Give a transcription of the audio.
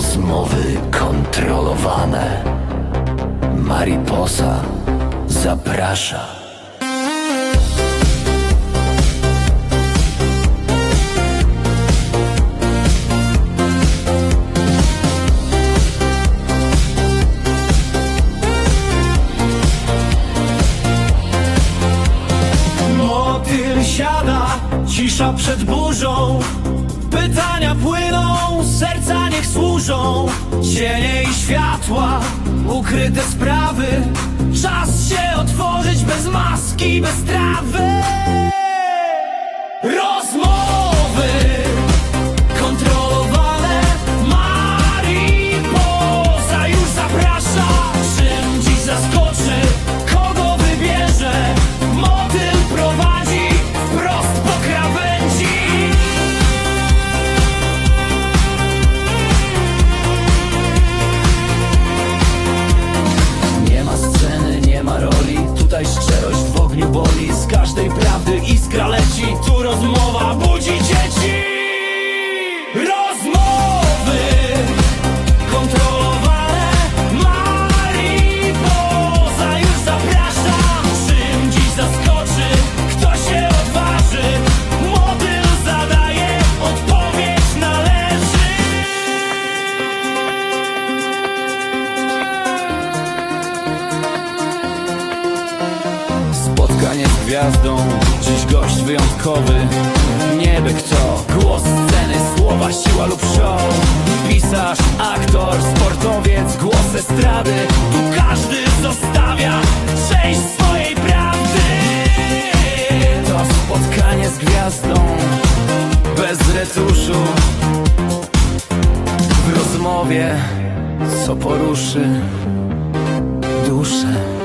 Rozmowy kontrolowane. Mariposa zaprasza. Motyl siada, cisza przed burzą Pytania płyną, serca niech służą Cienie i światła, ukryte sprawy. Czas się otworzyć bez maski, bez trawy. Rozmowy boli Z każdej prawdy iskra leci Tu rozmowa budzi dzieci. Rozmowy gwiazdą, dziś gość wyjątkowy Nieby kto, głos sceny, słowa, siła lub show. Pisarz, aktor, sportowiec, głos estrady. Tu każdy zostawia część swojej prawdy. To spotkanie z gwiazdą, bez retuszu. W rozmowie, co poruszy duszę